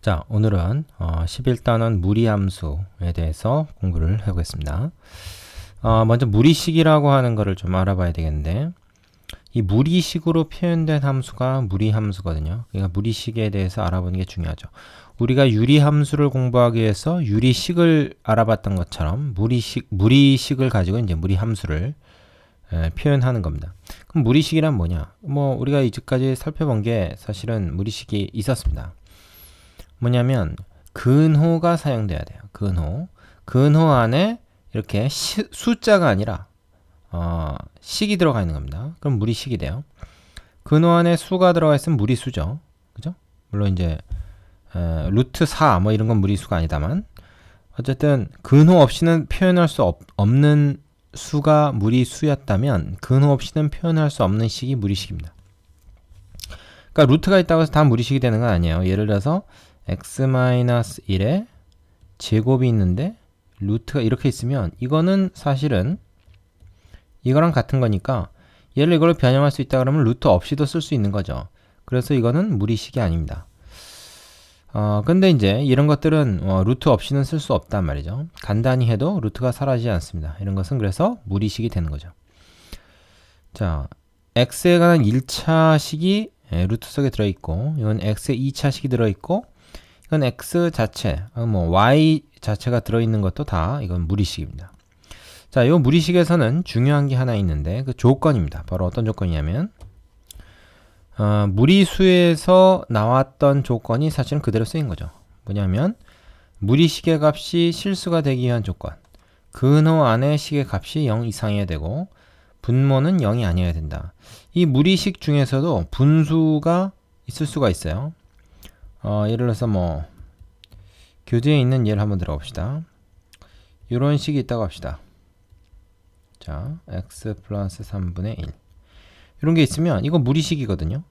자, 오늘은 어, 11단원 무리함수에 대해서 공부를 해보겠습니다. 어, 먼저 무리식이라고 하는 것을 좀 알아봐야 되겠는데 이 무리식으로 표현된 함수가 무리함수거든요. 그러니까 무리식에 대해서 알아보는 게 중요하죠. 우리가 유리함수를 공부하기 위해서 유리식을 알아봤던 것처럼 무리식 무리식을 가지고 이제 무리함수를 에, 표현하는 겁니다. 그럼 무리식이란 뭐냐? 뭐 우리가 이제까지 살펴본 게 사실은 무리식이 있었습니다. 뭐냐면 근호가 사용돼야 돼요. 근호. 근호 안에 이렇게 시, 숫자가 아니라 어, 식이 들어가 있는 겁니다. 그럼 무리식이 돼요. 근호 안에 수가 들어가 있으면 무리수죠. 그죠? 물론 이제 에, 루트 4 뭐 이런 건 무리수가 아니다만 어쨌든 근호 없이는 표현할 수 없, 없는 수가 무리수였다면 근호 없이는 표현할 수 없는 식이 무리식입니다. 그러니까 루트가 있다고 해서 다 무리식이 되는 건 아니에요. 예를 들어서 x-1에 제곱이 있는데 루트가 이렇게 있으면 이거는 사실은 이거랑 같은 거니까 얘를 이걸로 변형할 수 있다 그러면 루트 없이도 쓸 수 있는 거죠. 그래서 이거는 무리식이 아닙니다. 어, 근데 이제 이런 것들은 어, 루트 없이는 쓸 수 없단 말이죠. 간단히 해도 루트가 사라지지 않습니다. 이런 것은 그래서 무리식이 되는 거죠. 자, x에 관한 1차식이 예, 루트 속에 들어있고 이건 x의 2차식이 들어있고 이건 x 자체, 어, 뭐 y 자체가 들어있는 것도 다 이건 무리식입니다. 자, 이 무리식에서는 중요한 게 하나 있는데 그 조건입니다. 바로 어떤 조건이냐면 어, 무리수에서 나왔던 조건이 사실은 그대로 쓰인 거죠. 뭐냐면 무리식의 값이 실수가 되기 위한 조건. 근호 안에 식의 값이 0 이상이어야 되고 분모는 0이 아니어야 된다. 이 무리식 중에서도 분수가 있을 수가 있어요. 어, 예를 들어서 뭐 교재에 있는 예를 한번 들어봅시다. 이런 식이 있다고 합시다. 자, x 플러스 3분의 1 이런 게 있으면 이거 무리식이거든요.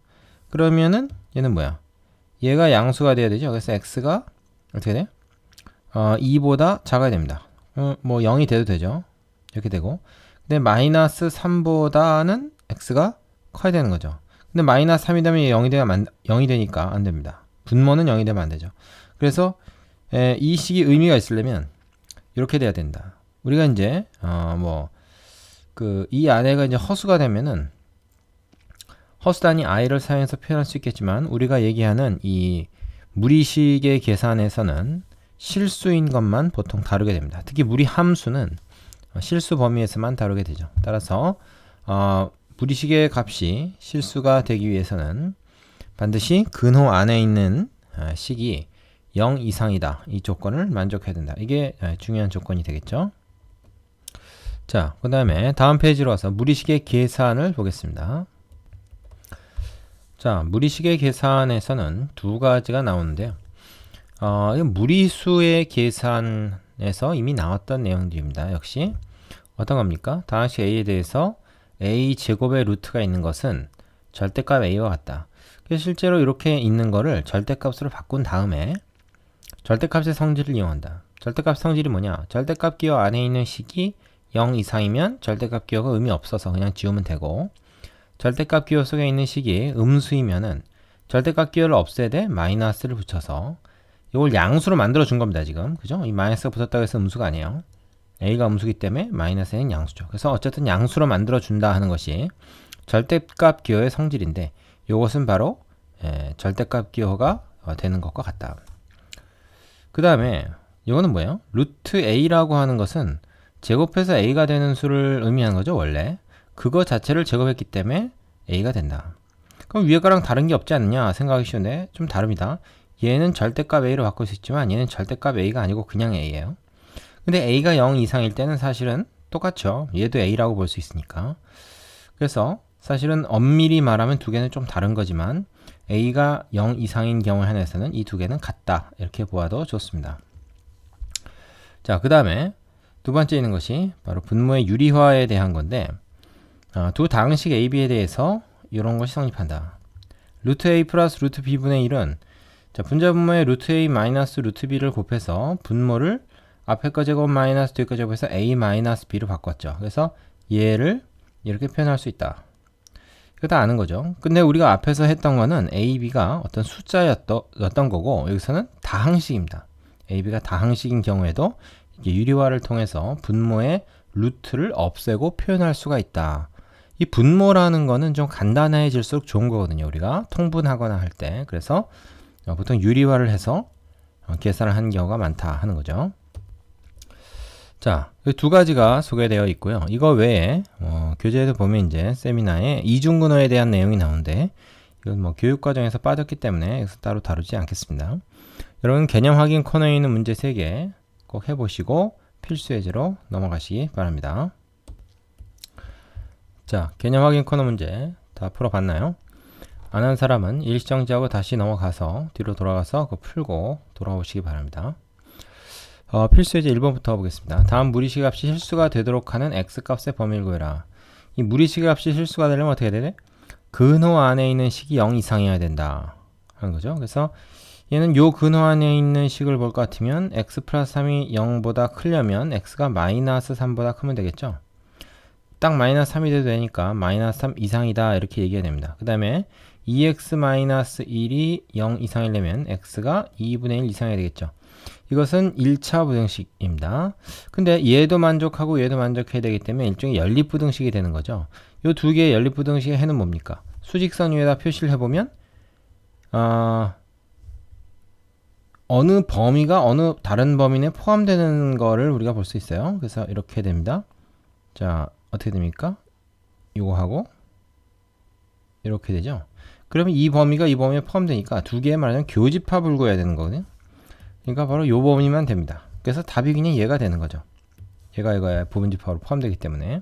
그러면은 얘는 뭐야? 얘가 양수가 돼야 되죠. 그래서 x가 어떻게 돼? 어, 2보다 작아야 됩니다. 어, 뭐 0이 돼도 되죠. 이렇게 되고 근데 마이너스 3보다는 x가 커야 되는 거죠. 근데 마이너스 3이 되면 0이 되면 0이 되니까 안 됩니다. 분모는 0이 되면 안 되죠. 그래서 에, 이 식이 의미가 있으려면 이렇게 돼야 된다. 우리가 이제 어, 뭐그 이 안에가 이제 허수가 되면은 허수 단위 i를 사용해서 표현할 수 있겠지만 우리가 얘기하는 이 무리식의 계산에서는 실수인 것만 보통 다루게 됩니다. 특히 무리 함수는 실수 범위에서만 다루게 되죠. 따라서 어, 무리식의 값이 실수가 되기 위해서는 반드시 근호 안에 있는 아, 식이 0 이상이다. 이 조건을 만족해야 된다. 이게 아, 중요한 조건이 되겠죠. 자, 그 다음에 다음 페이지로 와서 무리식의 계산을 보겠습니다. 자, 무리식의 계산에서는 두 가지가 나오는데요. 어, 무리수의 계산에서 이미 나왔던 내용들입니다. 역시 어떤 겁니까? 다항식 a에 대해서 a 제곱의 루트가 있는 것은 절대값 a와 같다. 그래서 실제로 이렇게 있는 거를 절대값으로 바꾼 다음에 절대값의 성질을 이용한다. 절대값 성질이 뭐냐? 절대값 기호 안에 있는 식이 0 이상이면 절대값 기호가 의미 없어서 그냥 지우면 되고 절대값 기호 속에 있는 식이 음수이면은 절대값 기호를 없애되 마이너스를 붙여서 이걸 양수로 만들어 준 겁니다 지금 그죠? 이 마이너스가 붙었다고 해서 음수가 아니에요 a가 음수기 때문에 마이너스는 양수죠 그래서 어쨌든 양수로 만들어 준다 하는 것이 절대값 기호의 성질인데 이것은 바로 예, 절대값 기호가 어, 되는 것과 같다 그 다음에 이거는 뭐예요? 루트 a라고 하는 것은 제곱해서 a가 되는 수를 의미하는 거죠 원래 그거 자체를 제곱했기 때문에 a가 된다. 그럼 위에 거랑 다른 게 없지 않느냐 생각하기 쉬운데 좀 다릅니다. 얘는 절대값 a로 바꿀 수 있지만 얘는 절대값 a가 아니고 그냥 a예요. 근데 a가 0 이상일 때는 사실은 똑같죠. 얘도 a라고 볼 수 있으니까. 그래서 사실은 엄밀히 말하면 두 개는 좀 다른 거지만 a가 0 이상인 경우에 한해서는 이 두 개는 같다. 이렇게 보아도 좋습니다. 자, 그 다음에 두 번째 있는 것이 바로 분모의 유리화에 대한 건데 어, 두 다항식 AB에 대해서 이런 것이 성립한다. 루트 A 플러스 루트 B분의 1은 자, 분자 분모의 루트 A 마이너스 루트 B를 곱해서 분모를 앞에 거 제곱 마이너스 뒤에 거 제곱해서 A 마이너스 B로 바꿨죠. 그래서 얘를 이렇게 표현할 수 있다. 이거 다 아는 거죠. 근데 우리가 앞에서 했던 거는 A, B가 어떤 숫자였던 거고 여기서는 다항식입니다. AB가 다항식인 경우에도 유리화를 통해서 분모의 루트를 없애고 표현할 수가 있다. 이 분모라는 거는 좀 간단해질수록 좋은 거거든요. 우리가 통분하거나 할 때. 그래서 어, 보통 유리화를 해서 어, 계산을 하는 경우가 많다 하는 거죠. 자, 이두 가지가 소개되어 있고요. 이거 외에 어, 교재에도 보면 이제 세미나에 이중근호에 대한 내용이 나오는데 이건 뭐 교육 과정에서 빠졌기 때문에 여기서 따로 다루지 않겠습니다. 여러분 개념 확인 코너에 있는 문제 3개 꼭 해보시고 필수 예제로 넘어가시기 바랍니다. 자, 개념 확인 코너 문제 다 풀어봤나요? 안 한 사람은 일시정지하고 다시 넘어가서 뒤로 돌아가서 그거 풀고 돌아오시기 바랍니다. 어, 필수 예제 1번부터 보겠습니다. 다음 무리식 값이 실수가 되도록 하는 x값의 범위를 구해라. 이 무리식 값이 실수가 되려면 어떻게 해야 되네? 근호 안에 있는 식이 0 이상이어야 된다. 하는 거죠. 그래서 얘는 요 근호 안에 있는 식을 볼 것 같으면 x 플러스 3이 0보다 크려면 x가 마이너스 3보다 크면 되겠죠. 딱 마이너스 3이 돼도 되니까 마이너스 3 이상이다 이렇게 얘기해야 됩니다. 그 다음에 2x 마이너스 1이 0 이상이려면 x가 2분의 1 이상이어야 되겠죠. 이것은 1차 부등식입니다. 근데 얘도 만족하고 얘도 만족해야 되기 때문에 일종의 연립부등식이 되는 거죠. 이 두 개의 연립부등식의 해는 뭡니까? 수직선 위에다 표시를 해보면 아, 어느 범위가 어느 다른 범위 내에 포함되는 거를 우리가 볼 수 있어요. 그래서 이렇게 됩니다. 자, 어떻게 됩니까? 이거 하고 이렇게 되죠. 그러면 이 범위가 이 범위에 포함되니까 두 개의 말하자면 교집합을 구해야 되는 거거든요. 그러니까 바로 요 범위만 됩니다. 그래서 답이 그냥 얘가 되는 거죠. 얘가 이거야 부분집합으로 포함되기 때문에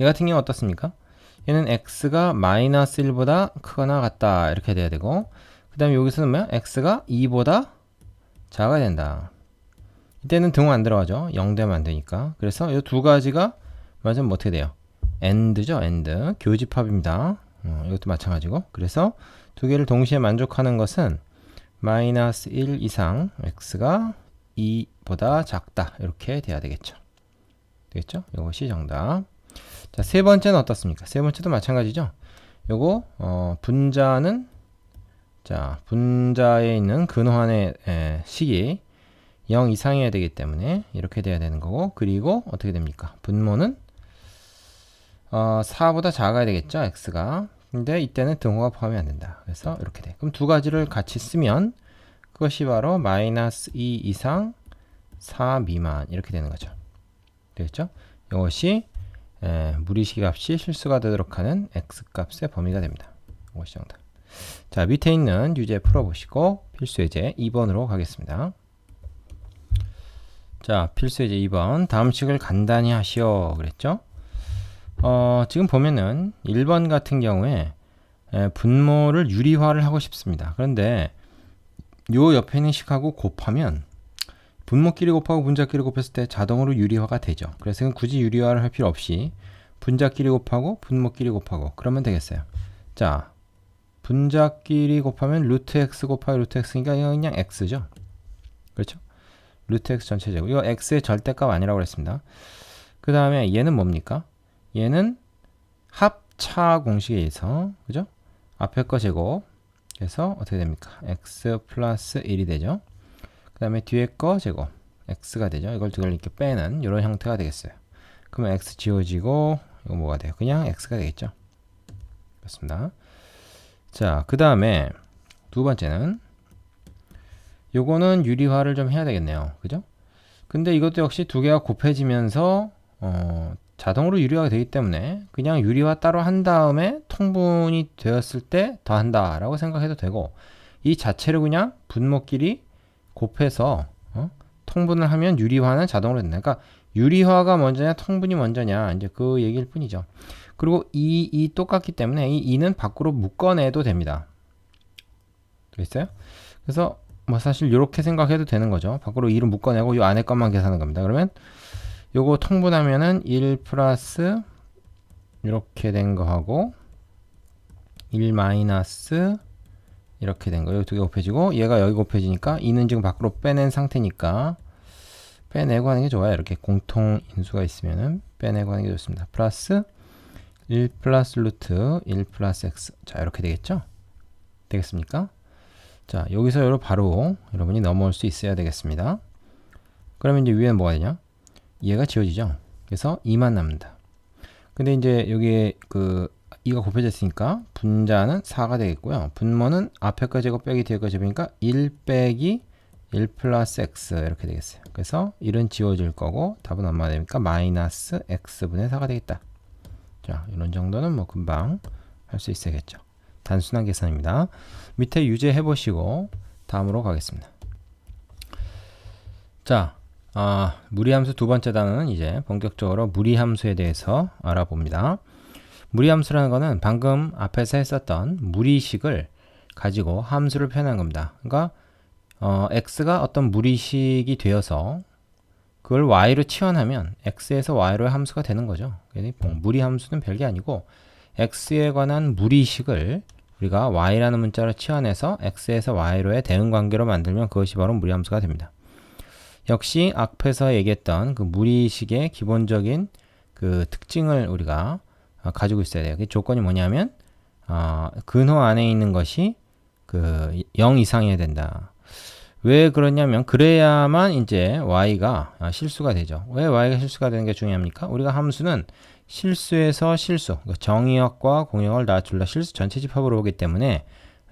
얘 같은 경우 어떻습니까? 얘는 x가 마이너스 1보다 크거나 같다 이렇게 돼야 되고 그 다음에 여기서는 뭐야? x가 2보다 작아야 된다. 이때는 등호 안 들어가죠. 0 되면 안 되니까. 그래서 이 두 가지가 맞으면 뭐 어떻게 돼요? end죠, end. 교집합입니다. 어, 이것도 마찬가지고. 그래서 두 개를 동시에 만족하는 것은 마이너스 1 이상 x가 2보다 작다. 이렇게 돼야 되겠죠. 되겠죠? 이것이 정답. 자, 세 번째는 어떻습니까? 세 번째도 마찬가지죠. 요거 어, 분자는 자, 분자에 있는 근호환의 에, 식이 0 이상이어야 되기 때문에 이렇게 돼야 되는 거고 그리고 어떻게 됩니까? 분모는 어, 4보다 작아야 되겠죠, x가. 근데 이때는 등호가 포함이 안 된다. 그래서 이렇게 돼. 그럼 두 가지를 같이 쓰면 그것이 바로 마이너스 2 이상 4 미만 이렇게 되는 거죠. 되겠죠? 이것이 에, 무리식 값이 실수가 되도록 하는 x 값의 범위가 됩니다. 이것이 정답. 자, 밑에 있는 유제 풀어보시고 필수 예제 2번으로 가겠습니다. 자, 필수 예제 2번. 다음 식을 간단히 하시오. 그랬죠? 어, 지금 보면은 1번 같은 경우에 에, 분모를 유리화를 하고 싶습니다. 그런데 요 옆에 있는 식하고 곱하면 분모끼리 곱하고 분자끼리 곱했을 때 자동으로 유리화가 되죠. 그래서 굳이 유리화를 할 필요 없이 분자끼리 곱하고 분모끼리 곱하고 그러면 되겠어요. 자, 분자끼리 곱하면 루트 x 곱하기 루트 x니까 그냥 x죠. 그렇죠? 루트 x 전체 제곱. 이거 x의 절대값 아니라고 그랬습니다. 그 다음에 얘는 뭡니까? 얘는 합차 공식에 의해서 그죠? 앞에 거 제곱 그래서 어떻게 됩니까? x 플러스 1이 되죠. 그 다음에 뒤에 거 제곱 x가 되죠. 이걸 두 개를 이렇게 빼는 이런 형태가 되겠어요. 그러면 x 지워지고 이거 뭐가 돼요? 그냥 x가 되겠죠. 그렇습니다. 자, 그 다음에 두 번째는 요거는 유리화를 좀 해야 되겠네요. 그죠? 근데 이것도 역시 두 개가 곱해지면서 어, 자동으로 유리화가 되기 때문에 그냥 유리화 따로 한 다음에 통분이 되었을 때 더한다 라고 생각해도 되고 이 자체를 그냥 분모끼리 곱해서 어? 통분을 하면 유리화는 자동으로 된다. 그러니까 유리화가 먼저냐 통분이 먼저냐 이제 그 얘기일 뿐이죠. 그리고 이, 이 똑같기 때문에 이 2는 밖으로 묶어내도 됩니다. 되겠어요? 그래서 뭐 사실 이렇게 생각해도 되는 거죠. 밖으로 2를 묶어내고 이 안에 것만 계산하는 겁니다. 그러면 요거 통분하면은 1 플러스 이렇게 된 거하고 1 마이너스 이렇게 된 거. 여기 두개 곱해지고 얘가 여기 곱해지니까 2는 지금 밖으로 빼낸 상태니까 빼내고 하는 게 좋아요. 이렇게 공통 인수가 있으면은 빼내고 하는 게 좋습니다. 플러스 1 플러스 루트 1 플러스 x 자 이렇게 되겠죠? 되겠습니까? 자, 여기서 바로 여러분이 넘어올 수 있어야 되겠습니다. 그러면 이제 위에는 뭐가 되냐? 얘가 지워지죠. 그래서 2만 남는다. 근데 이제 여기에 그 2가 곱해져 있으니까 분자는 4가 되겠고요. 분모는 앞에 거 제곱 빼기 뒤에 거 제곱이니까 1 빼기 1 플러스 x 이렇게 되겠어요. 그래서 1은 지워질 거고 답은 얼마가 됩니까? 마이너스 x분의 4가 되겠다. 자, 이런 정도는 뭐 금방 할 수 있어야겠죠. 단순한 계산입니다. 밑에 유제해 보시고 다음으로 가겠습니다. 자, 아, 무리함수 두 번째 단어는 이제 본격적으로 무리함수에 대해서 알아봅니다. 무리함수라는 것은 방금 앞에서 했었던 무리식을 가지고 함수를 표현한 겁니다. 그러니까 어, x가 어떤 무리식이 되어서 그걸 y로 치환하면 x에서 y로의 함수가 되는 거죠. 그러니까 무리함수는 별게 아니고 x에 관한 무리식을 우리가 y라는 문자로 치환해서 x에서 y로의 대응 관계로 만들면 그것이 바로 무리함수가 됩니다. 역시 앞에서 얘기했던 그 무리식의 기본적인 그 특징을 우리가 어, 가지고 있어야 돼요. 그 조건이 뭐냐면 어, 근호 안에 있는 것이 그 0 이상이어야 된다. 왜 그러냐면 그래야만 이제 y가 아, 실수가 되죠. 왜 y가 실수가 되는 게 중요합니까? 우리가 함수는 실수에서 실수, 그러니까 정의역과 공역을 다둘다 실수 전체 집합으로 오기 때문에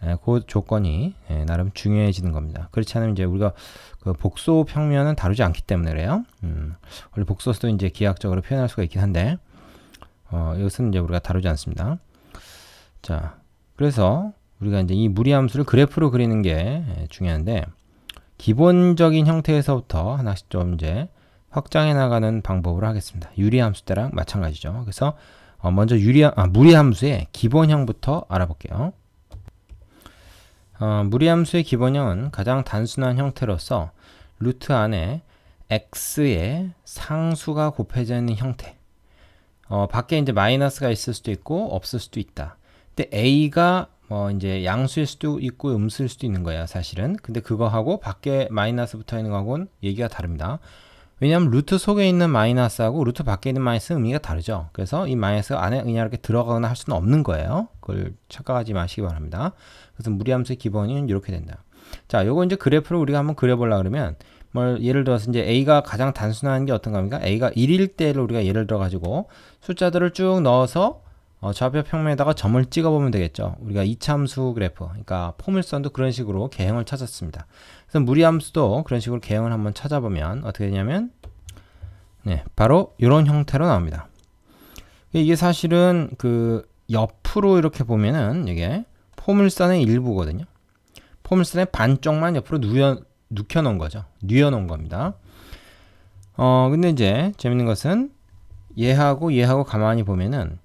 에, 그 조건이 에, 나름 중요해지는 겁니다. 그렇지 않으면 이제 우리가 그 복소 평면은 다루지 않기 때문에 그래요. 음, 원래 복소수도 이제 기하학적으로 표현할 수가 있긴 한데 어, 이것은 이제 우리가 다루지 않습니다. 자, 그래서 우리가 이제 이 무리함수를 그래프로 그리는 게 중요한데 기본적인 형태에서부터 하나씩 좀 이제 확장해 나가는 방법으로 하겠습니다. 유리함수 때랑 마찬가지죠. 그래서 어, 먼저 유리함, 아, 무리함수의 기본형부터 알아볼게요. 어, 무리함수의 기본형은 가장 단순한 형태로서 루트 안에 x의 상수가 곱해져 있는 형태. 어, 밖에 이제 마이너스가 있을 수도 있고 없을 수도 있다. 근데 a가 뭐 이제 양수일 수도 있고 음수일 수도 있는 거예요, 사실은. 근데 그거하고 밖에 마이너스 붙어 있는 거하고는 얘기가 다릅니다. 왜냐하면 루트 속에 있는 마이너스하고 루트 밖에 있는 마이너스 의미가 다르죠. 그래서 이 마이너스 안에 그냥 이렇게 들어가거나 할 수는 없는 거예요. 그걸 착각하지 마시기 바랍니다. 그래서 무리함수의 기본은 이렇게 된다. 자, 요거 이제 그래프를 우리가 한번 그려보려 그러면 뭐 예를 들어서 이제 a가 가장 단순한 게 어떤 겁니까? a가 1일 때를 우리가 예를 들어 가지고 숫자들을 쭉 넣어서 어, 좌표 평면에다가 점을 찍어보면 되겠죠. 우리가 이참수 그래프, 그러니까 포물선도 그런 식으로 개형을 찾았습니다. 그래서 무리함수도 그런 식으로 개형을 한번 찾아보면 어떻게 되냐면, 네, 바로 이런 형태로 나옵니다. 이게 사실은 그 옆으로 이렇게 보면은 이게 포물선의 일부거든요. 포물선의 반쪽만 옆으로 누여, 눕혀놓은 거죠. 뉘어놓은 겁니다. 어, 근데 이제 재밌는 것은 얘하고 얘하고 가만히 보면은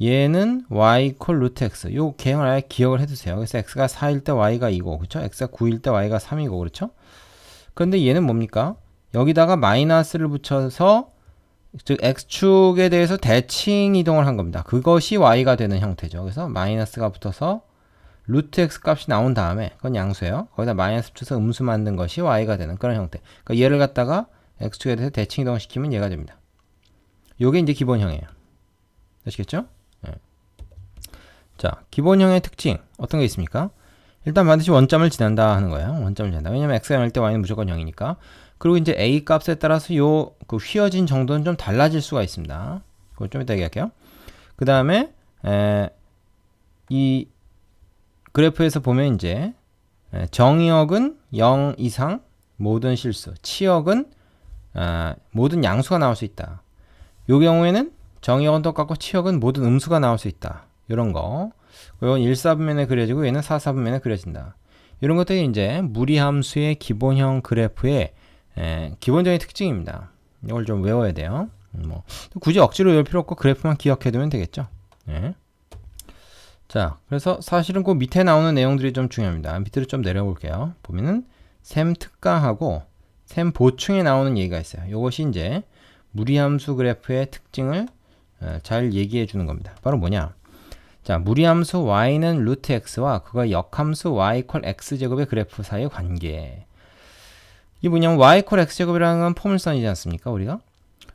얘는 y 콜 루트 x. 요 개형을 아예 기억을 해두세요. 그래서 x가 4일 때 y가 2고, 그렇죠? x가 9일 때 y가 3이고, 그렇죠? 그런데 얘는 뭡니까? 여기다가 마이너스를 붙여서 즉 x축에 대해서 대칭 이동을 한 겁니다. 그것이 y가 되는 형태죠. 그래서 마이너스가 붙어서 루트 x 값이 나온 다음에 그건 양수예요. 거기다 마이너스 붙여서 음수 만든 것이 y가 되는 그런 형태. 그러니까 얘를 갖다가 x축에 대해서 대칭 이동을 시키면 얘가 됩니다. 요게 이제 기본형이에요. 아시겠죠? 네. 자, 기본형의 특징 어떤 게 있습니까? 일단 반드시 원점을 지난다 하는 거예요. 원점을 지난다. 왜냐면 x가 0일 때 y는 무조건 0이니까. 그리고 이제 a 값에 따라서 요 그 휘어진 정도는 좀 달라질 수가 있습니다. 그걸 좀 이따 얘기할게요. 그 다음에 이 그래프에서 보면 이제 정의역은 0 이상 모든 실수, 치역은 아, 모든 양수가 나올 수 있다. 요 경우에는 정의역은 똑같고 치역은 모든 음수가 나올 수 있다. 이런 거. 이건 1사분면에 그려지고 얘는 4사분면에 그려진다. 이런 것들이 이제 무리함수의 기본형 그래프의 에, 기본적인 특징입니다. 이걸 좀 외워야 돼요. 뭐 굳이 억지로 외울 필요 없고 그래프만 기억해두면 되겠죠. 네. 자, 그래서 사실은 그 밑에 나오는 내용들이 좀 중요합니다. 밑으로 좀 내려볼게요. 보면은 셈 특강하고 셈 보충에 나오는 얘기가 있어요. 이것이 이제 무리함수 그래프의 특징을 잘 얘기해 주는 겁니다. 바로 뭐냐? 자, 무리함수 y는 루트 x와 그거 역함수 y 콜 x제곱의 그래프 사이의 관계. 이게 뭐냐면 y 콜 x제곱이라는 건 포물선이지 않습니까? 우리가?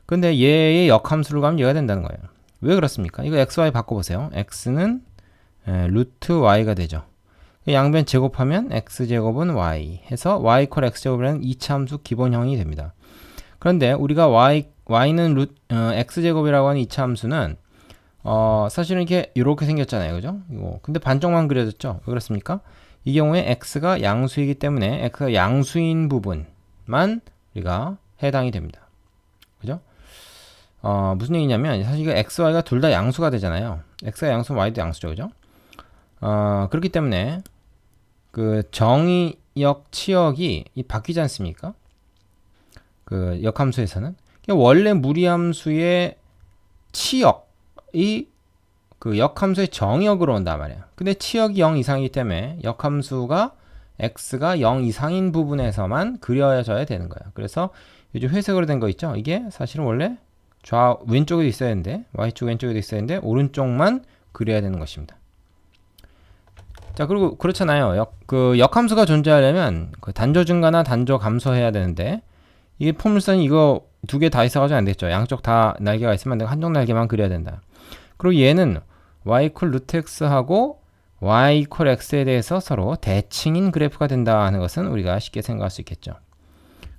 근데 얘의 역함수를 가면 얘가 된다는 거예요. 왜 그렇습니까? 이거 x, y 바꿔보세요. x는 에, 루트 y가 되죠. 양변 제곱하면 x제곱은 y 해서 y 콜 x제곱이라는 이차함수 기본형이 됩니다. 그런데 우리가 y, y는 루, 어, x제곱이라고 하는 이차함수는 어, 사실은 이게 이렇게 생겼잖아요. 그죠? 이거. 근데 반쪽만 그려졌죠? 왜 그렇습니까? 이 경우에 x가 양수이기 때문에 x가 양수인 부분만 우리가 해당이 됩니다. 그죠? 어, 무슨 얘기냐면 사실 이거 x, y가 둘 다 양수가 되잖아요. x가 양수, y도 양수죠. 그죠? 어, 그렇기 때문에 그 정의역 치역이 이 바뀌지 않습니까? 그 역함수에서는 원래 무리함수의 치역 이 그 역함수의 정역으로 온단 말이에요. 근데 치역이 0 이상이기 때문에 역함수가 x가 0 이상인 부분에서만 그려져야 되는 거예요. 그래서 요즘 회색으로 된 거 있죠? 이게 사실은 원래 좌 왼쪽에도 있어야 되는데 y쪽 왼쪽에도 있어야 되는데 오른쪽만 그려야 되는 것입니다. 자 그리고 그렇잖아요. 역, 그 역함수가 존재하려면 그 단조 증가나 단조 감소해야 되는데 이게 포물선이 이거 두 개 다 있어가지고 안 되겠죠. 양쪽 다 날개가 있으면 내가 한쪽 날개만 그려야 된다. 그리고 얘는 y 콜 루트 x하고 y 콜 x에 대해서 서로 대칭인 그래프가 된다 하는 것은 우리가 쉽게 생각할 수 있겠죠.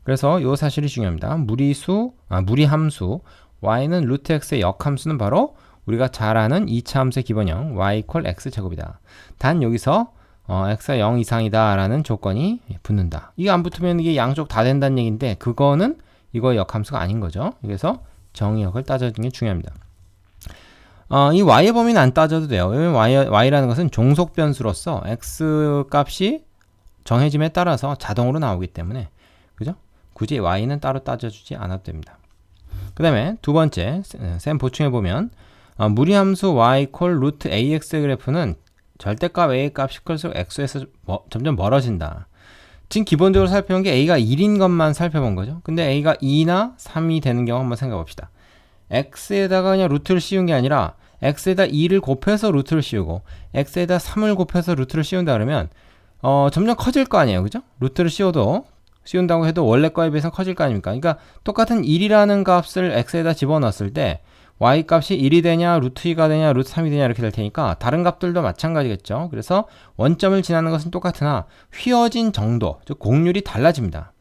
그래서 이 사실이 중요합니다. 무리수, 아, 무리함수 y는 루트 x의 역함수는 바로 우리가 잘 아는 2차 함수의 기본형 y 콜 x 제곱이다. 단 여기서 어, x가 0 이상이다 라는 조건이 붙는다. 이게 안 붙으면 이게 양쪽 다 된다는 얘기인데 그거는 이거 역함수가 아닌 거죠. 그래서 정의역을 따져주는 게 중요합니다. 어, 이 y의 범위는 안 따져도 돼요. 왜냐면 y, y라는 것은 종속 변수로서 x 값이 정해짐에 따라서 자동으로 나오기 때문에 그죠? 굳이 y는 따로 따져주지 않아도 됩니다. 그 다음에 두 번째 쌤 보충해 보면 어, 무리함수 y 콜 루트 ax 그래프는 절대값 a 값이 클수록 x에서 뭐, 점점 멀어진다. 지금 기본적으로 살펴본 게 a가 1인 것만 살펴본 거죠. 근데 a가 2나 3이 되는 경우 한번 생각해 봅시다. x에다가 그냥 루트를 씌운 게 아니라 x에다 2를 곱해서 루트를 씌우고 x에다 3을 곱해서 루트를 씌운다 그러면 어, 점점 커질 거 아니에요. 그죠? 루트를 씌워도 씌운다고 해도 원래 거에 비해서 커질 거 아닙니까? 그러니까 똑같은 1이라는 값을 x에다 집어넣었을 때 y 값이 1이 되냐, 루트 2가 되냐, 루트 3이 되냐 이렇게 될 테니까 다른 값들도 마찬가지겠죠. 그래서 원점을 지나는 것은 똑같으나 휘어진 정도, 즉 곡률이 달라집니다.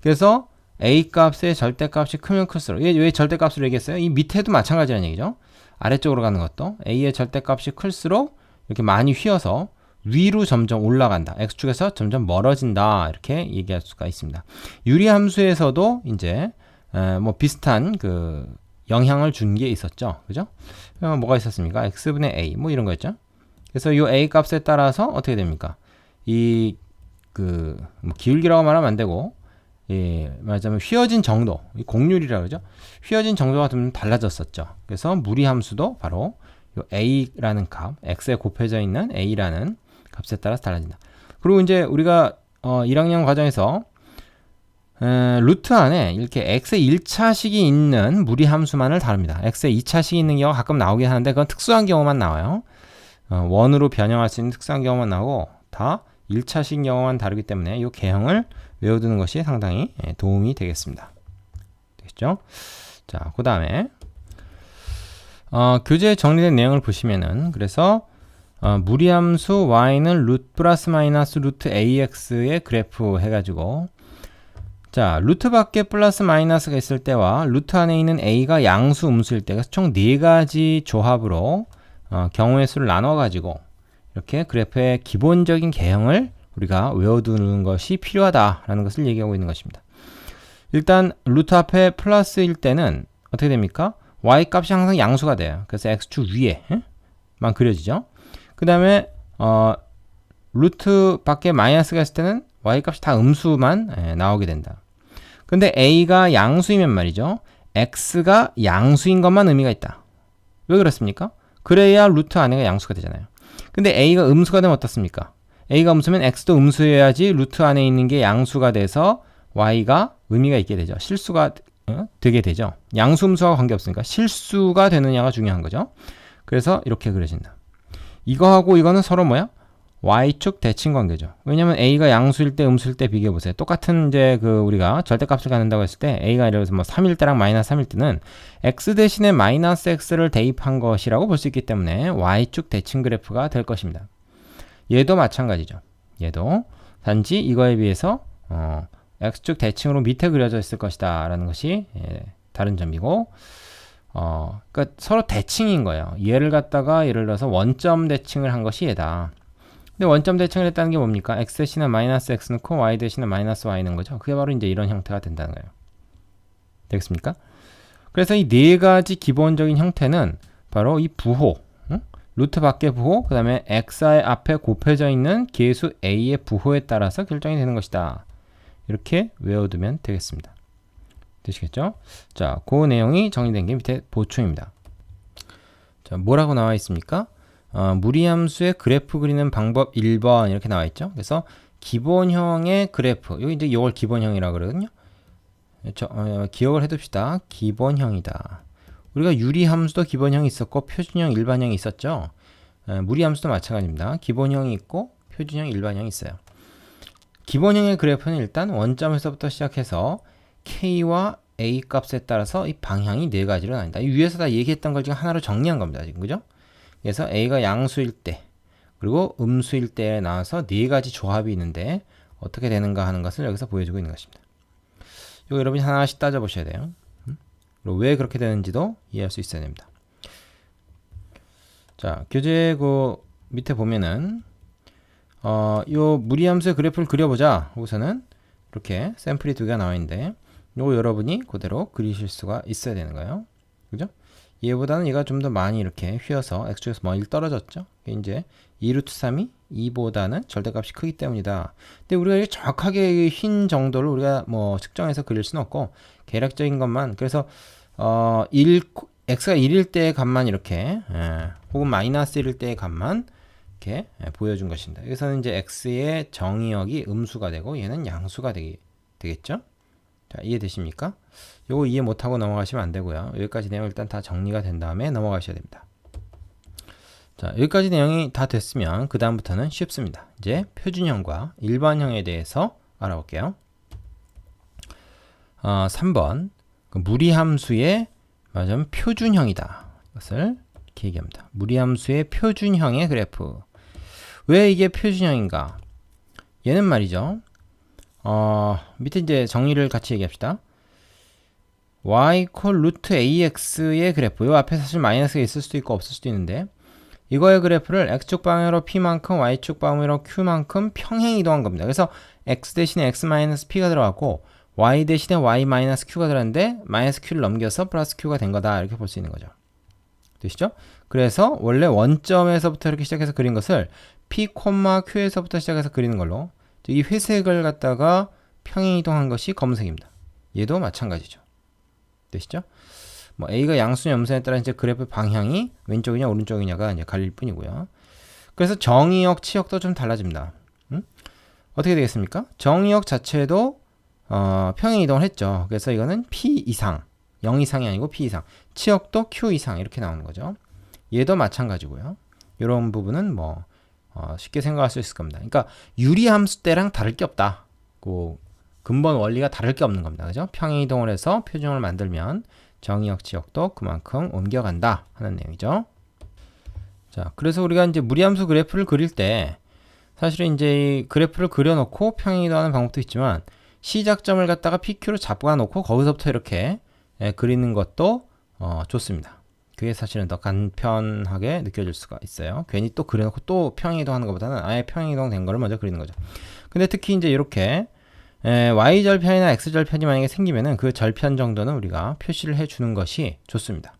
그래서 a 값의 절대값이 크면 클수록 왜, 왜 절대값으로 얘기했어요? 이 밑에도 마찬가지라는 얘기죠. 아래쪽으로 가는 것도 a의 절대값이 클수록 이렇게 많이 휘어서 위로 점점 올라간다. x축에서 점점 멀어진다. 이렇게 얘기할 수가 있습니다. 유리 함수에서도 이제 뭐 비슷한 그 영향을 준 게 있었죠. 그죠? 어, 뭐가 있었습니까? x분의 a 뭐 이런 거였죠. 그래서 이 a 값에 따라서 어떻게 됩니까? 이 그 뭐 기울기라고 말하면 안 되고 예, 말하자면 휘어진 정도, 공률이라 그러죠. 휘어진 정도가 좀 달라졌었죠. 그래서 무리 함수도 바로 이 a라는 값, x에 곱해져 있는 a라는 값에 따라서 달라진다. 그리고 이제 우리가 어 1학년 과정에서 에, 루트 안에 이렇게 x의 1차식이 있는 무리 함수만을 다룹니다. x의 2차식이 있는 경우가 가끔 나오긴 하는데 그건 특수한 경우만 나와요. 어, 원으로 변형할 수 있는 특수한 경우만 나오고 다 1차식 경우만 다르기 때문에 이 개형을 외워두는 것이 상당히 예, 도움이 되겠습니다. 되겠죠? 자, 그 다음에 어, 교재에 정리된 내용을 보시면은 그래서 어, 무리함수 y는 루트 플러스 마이너스 루트 ax의 그래프 해가지고 자, 루트 밖에 플러스 마이너스가 있을 때와 루트 안에 있는 a가 양수 음수일 때가 총 네 가지 조합으로 어, 경우의 수를 나눠 가지고 이렇게 그래프의 기본적인 개형을 우리가 외워두는 것이 필요하다라는 것을 얘기하고 있는 것입니다. 일단 루트 앞에 플러스일 때는 어떻게 됩니까? y 값이 항상 양수가 돼요. 그래서 x축 위에만 그려지죠. 그 다음에 어, 루트 밖에 마이너스가 있을 때는 y 값이 다 음수만 예, 나오게 된다. 근데 a가 양수이면 말이죠. x가 양수인 것만 의미가 있다. 왜 그렇습니까? 그래야 루트 안에가 양수가 되잖아요. 근데 a가 음수가 되면 어떻습니까? A가 음수면 x도 음수여야지 루트 안에 있는 게 양수가 돼서 y가 의미가 있게 되죠. 실수가 어? 되게 되죠. 양수 음수와 관계없으니까 실수가 되느냐가 중요한 거죠. 그래서 이렇게 그려진다. 이거하고 이거는 서로 뭐야? y축 대칭 관계죠. 왜냐면 a가 양수일 때 음수일 때 비교해 보세요. 똑같은 이제 그 우리가 절대값을 갖는다고 했을 때 a가 예를 들어서 뭐 3일 때랑 마이너스 3일 때는 x 대신에 마이너스 x를 대입한 것이라고 볼 수 있기 때문에 y축 대칭 그래프가 될 것입니다. 얘도 마찬가지죠. 얘도 단지 이거에 비해서 어, x축 대칭으로 밑에 그려져 있을 것이다 라는 것이 예, 다른 점이고 어, 그러니까 서로 대칭인 거예요. 얘를 갖다가 예를 들어서 원점 대칭을 한 것이 얘다. 근데 원점 대칭을 했다는 게 뭡니까? x 대신에 마이너스 x 넣고 y 대신에 마이너스 y 는 거죠. 그게 바로 이제 이런 형태가 된다는 거예요. 되겠습니까? 그래서 이 네 가지 기본적인 형태는 바로 이 부호, 응? 루트 밖의 부호, 그 다음에 x의 앞에 곱해져 있는 계수 a의 부호에 따라서 결정이 되는 것이다. 이렇게 외워두면 되겠습니다. 되시겠죠? 자, 그 내용이 정리된 게 밑에 보충입니다. 자, 뭐라고 나와 있습니까? 어, 무리함수의 그래프 그리는 방법 1번 이렇게 나와 있죠. 그래서 기본형의 그래프, 여기 이제 이걸 기본형이라 그러거든요. 저, 어, 기억을 해둡시다. 기본형이다. 우리가 유리함수도 기본형이 있었고 표준형, 일반형이 있었죠. 에, 무리함수도 마찬가지입니다. 기본형이 있고 표준형, 일반형이 있어요. 기본형의 그래프는 일단 원점에서부터 시작해서 k와 a 값에 따라서 이 방향이 네 가지로 나뉜다. 이 위에서 다 얘기했던 걸 지금 하나로 정리한 겁니다. 지금 그죠? 그래서 a가 양수일 때 그리고 음수일 때에 나와서 네 가지 조합이 있는데 어떻게 되는가 하는 것을 여기서 보여주고 있는 것입니다. 이거 여러분이 하나씩 따져보셔야 돼요. 음? 그리고 왜 그렇게 되는지도 이해할 수 있어야 됩니다. 자, 교재 그 밑에 보면은 어, 요 무리함수의 그래프를 그려보자. 우선은 이렇게 샘플이 두 개가 나와 있는데 요거 여러분이 그대로 그리실 수가 있어야 되는 거예요. 그죠? 얘보다는 얘가 좀 더 많이 이렇게 휘어서 x축에서 멀리 떨어졌죠. 이제 2루트 3이 2보다는 절대값이 크기 때문이다. 근데 우리가 정확하게 흰 정도를 우리가 뭐 측정해서 그릴 수는 없고 계략적인 것만 그래서 어 1, x가 1일 때의 값만 이렇게 예, 혹은 마이너스 1일 때의 값만 이렇게 예, 보여준 것입니다. 여기서는 이제 x의 정의역이 음수가 되고 얘는 양수가 되기, 되겠죠? 자, 이해되십니까? 요거 이해 못하고 넘어가시면 안 되고요. 여기까지 내용 일단 다 정리가 된 다음에 넘어가셔야 됩니다. 자, 여기까지 내용이 다 됐으면 그 다음부터는 쉽습니다. 이제 표준형과 일반형에 대해서 알아볼게요. 어, 3번 그 무리함수의 맞으면 표준형이다. 것을 이렇게 얘기합니다. 무리함수의 표준형의 그래프. 왜 이게 표준형인가? 얘는 말이죠. 어, 밑에 이제 정리를 같이 얘기합시다. y 콜 루트 ax의 그래프. 요 앞에 사실 마이너스가 있을 수도 있고 없을 수도 있는데 이거의 그래프를 x축 방향으로 p만큼 y축 방향으로 q만큼 평행 이동한 겁니다. 그래서 x 대신에 x 마이너스 p가 들어갔고 y 대신에 y 마이너스 q가 들어갔는데 마이너스 q를 넘겨서 플러스 q가 된 거다 이렇게 볼 수 있는 거죠. 되시죠? 그래서 원래 원점에서부터 이렇게 시작해서 그린 것을 p, q에서부터 시작해서 그리는 걸로 이 회색을 갖다가 평행 이동한 것이 검은색입니다. 얘도 마찬가지죠. 되시죠? 뭐 a가 양수냐 음수냐에 따라 이제 그래프 방향이 왼쪽이냐 오른쪽이냐가 이제 갈릴 뿐이고요. 그래서 정의역, 치역도 좀 달라집니다. 음? 어떻게 되겠습니까? 정의역 자체도 어, 평행 이동을 했죠. 그래서 이거는 p 이상, 0 이상이 아니고 p 이상. 치역도 q 이상 이렇게 나오는 거죠. 얘도 마찬가지고요. 이런 부분은 뭐 어, 쉽게 생각할 수 있을 겁니다. 그러니까 유리함수 때랑 다를 게 없다. 그 근본 원리가 다를 게 없는 겁니다. 그죠? 평행 이동을 해서 표준을 만들면 정의역 지역도 그만큼 옮겨간다 하는 내용이죠. 자, 그래서 우리가 이제 무리함수 그래프를 그릴 때 사실은 이제 이 그래프를 그려놓고 평행 이동하는 방법도 있지만 시작점을 갖다가 PQ로 잡아 놓고 거기서부터 이렇게 예, 그리는 것도 어, 좋습니다. 그게 사실은 더 간편하게 느껴질 수가 있어요. 괜히 또 그려놓고 또 평행 이동하는 것보다는 아예 평행 이동된 거를 먼저 그리는 거죠. 근데 특히 이제 이렇게 에, y절편이나 x절편이 만약에 생기면은 그 절편 정도는 우리가 표시를 해주는 것이 좋습니다.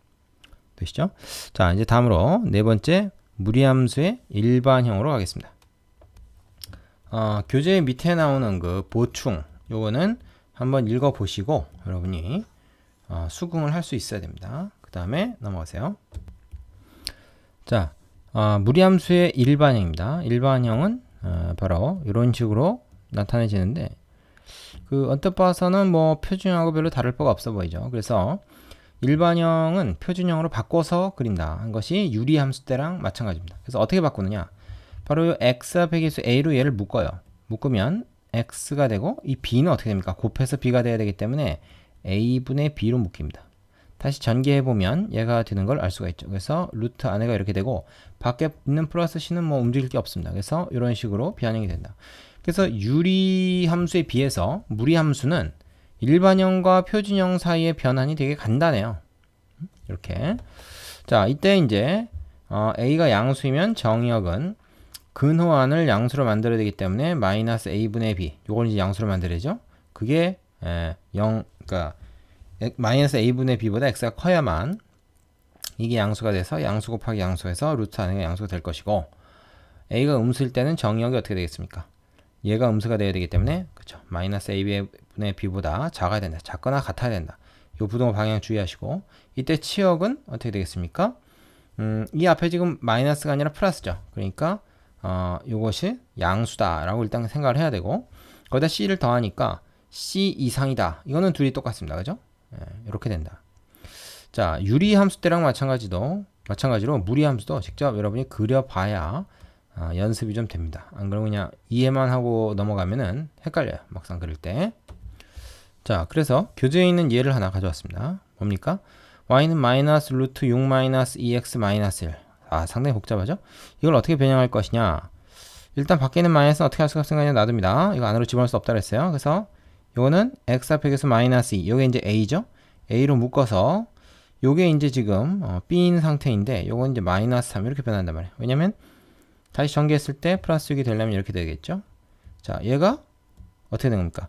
되시죠? 자, 이제 다음으로 네 번째 무리함수의 일반형으로 가겠습니다. 어, 교재 밑에 나오는 그 보충 요거는 한번 읽어 보시고 여러분이 어, 수긍을 할 수 있어야 됩니다. 그 다음에 넘어가세요. 자, 어, 무리함수의 일반형입니다. 일반형은 어, 바로 이런 식으로 나타내지는데 그 언뜻 봐서는 뭐 표준형하고 별로 다를 바가 없어 보이죠. 그래서 일반형은 표준형으로 바꿔서 그린다 한 것이 유리함수 때랑 마찬가지입니다. 그래서 어떻게 바꾸느냐? 바로 x 앞에 계수 a로 얘를 묶어요. 묶으면 x가 되고 이 b는 어떻게 됩니까? 곱해서 b가 돼야 되기 때문에 a분의 b로 묶입니다. 다시 전개해 보면 얘가 되는 걸 알 수가 있죠. 그래서 루트 안에가 이렇게 되고 밖에 있는 플러스 c는 뭐 움직일 게 없습니다. 그래서 이런 식으로 변형이 된다. 그래서 유리 함수에 비해서 무리 함수는 일반형과 표준형 사이의 변환이 되게 간단해요. 이렇게. 자, 이때 이제 어, a가 양수이면 정의역은 근호안을 양수로 만들어야 되기 때문에 마이너스 a분의 b 요걸 이제 양수로 만들어야죠. 그게 에, 0 그러니까 엑- 마이너스 a분의 b보다 x가 커야만 이게 양수가 돼서 양수 곱하기 양수에서 루트 안에 양수가 될 것이고 a가 음수일 때는 정의역이 어떻게 되겠습니까? 얘가 음수가 돼야 되기 때문에 그렇죠. 마이너스 a분의 b보다 작아야 된다. 작거나 같아야 된다. 요 부동호 방향 주의하시고 이때 치역은 어떻게 되겠습니까? 음, 이 앞에 지금 마이너스가 아니라 플러스죠. 그러니까 어, 요것이 양수다라고 일단 생각을 해야 되고 거기다 c를 더하니까 c 이상이다. 이거는 둘이 똑같습니다. 그죠? 예, 이렇게 된다. 자, 유리 함수 때랑 마찬가지도 마찬가지로 무리 함수도 직접 여러분이 그려봐야 아, 연습이 좀 됩니다. 안 그러면 그냥 이해만 하고 넘어가면은 헷갈려요. 막상 그릴 때. 자, 그래서 교재에 있는 예를 하나 가져왔습니다. 뭡니까? y는 마이너스 루트 6 마이너스 2x 마이너스 1. 아, 상당히 복잡하죠? 이걸 어떻게 변형할 것이냐? 일단 밖에 있는 마이너스는 어떻게 할 수가 없으니까 놔둡니다. 이거 안으로 집어넣을 수 없다 그랬어요. 그래서 요거는 x 앞에 계서 마이너스 2. 요게 이제 a죠? a로 묶어서 요게 이제 지금 어, b인 상태인데 요건 이제 마이너스 3 이렇게 변한단 말이에요. 왜냐면 다시 전개했을 때 플러스 6이 되려면 이렇게 되겠죠? 자, 얘가 어떻게 된 겁니까?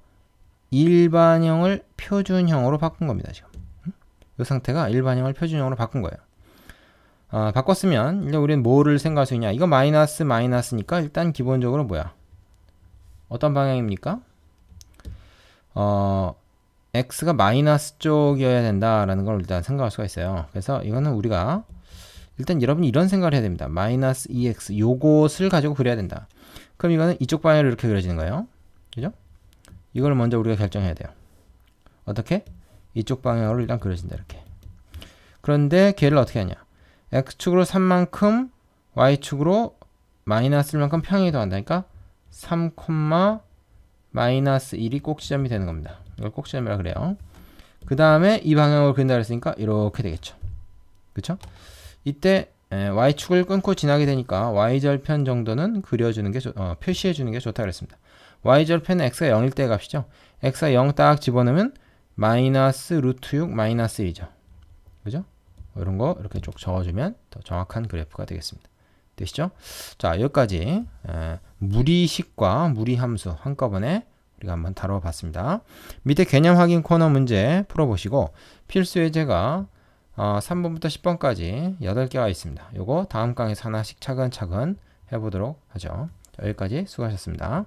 일반형을 표준형으로 바꾼 겁니다, 지금. 이 상태가 일반형을 표준형으로 바꾼 거예요. 아, 바꿨으면 일단 우리는 뭐를 생각할 수 있냐? 이거 마이너스 마이너스니까 일단 기본적으로 뭐야? 어떤 방향입니까? 어, x가 마이너스 쪽이어야 된다라는 걸 일단 생각할 수가 있어요. 그래서 이거는 우리가 일단 여러분이 이런 생각을 해야 됩니다. 마이너스 2x 요것을 가지고 그려야 된다. 그럼 이거는 이쪽 방향으로 이렇게 그려지는 거예요. 그죠? 이걸 먼저 우리가 결정해야 돼요. 어떻게? 이쪽 방향으로 일단 그려진다 이렇게. 그런데 걔를 어떻게 하냐? X축으로 3만큼 y축으로 마이너스 1만큼 평행이 더한다니까 3, 마이너스 1이 꼭지점이 되는 겁니다. 이걸 꼭지점이라 그래요. 그 다음에 이 방향으로 그린다 그랬으니까 이렇게 되겠죠. 그쵸? 이때 에, y축을 끊고 지나게 되니까 y절편 정도는 그려주는 게 좋, 어, 표시해주는 게 좋다 그랬습니다. y절편은 x가 0일 때 값이죠. x가 0 딱 집어넣으면 마이너스 루트 6 마이너스 1이죠. 그죠? 이런 거 이렇게 쭉 적어주면 더 정확한 그래프가 되겠습니다. 되시죠? 자 여기까지 에, 무리식과 무리함수 한꺼번에 우리가 한번 다뤄봤습니다. 밑에 개념 확인 코너 문제 풀어보시고 필수 예제가 어, 3번부터 10번까지 8개가 있습니다. 요거 다음 강에서 하나씩 차근차근 해보도록 하죠. 자, 여기까지 수고하셨습니다.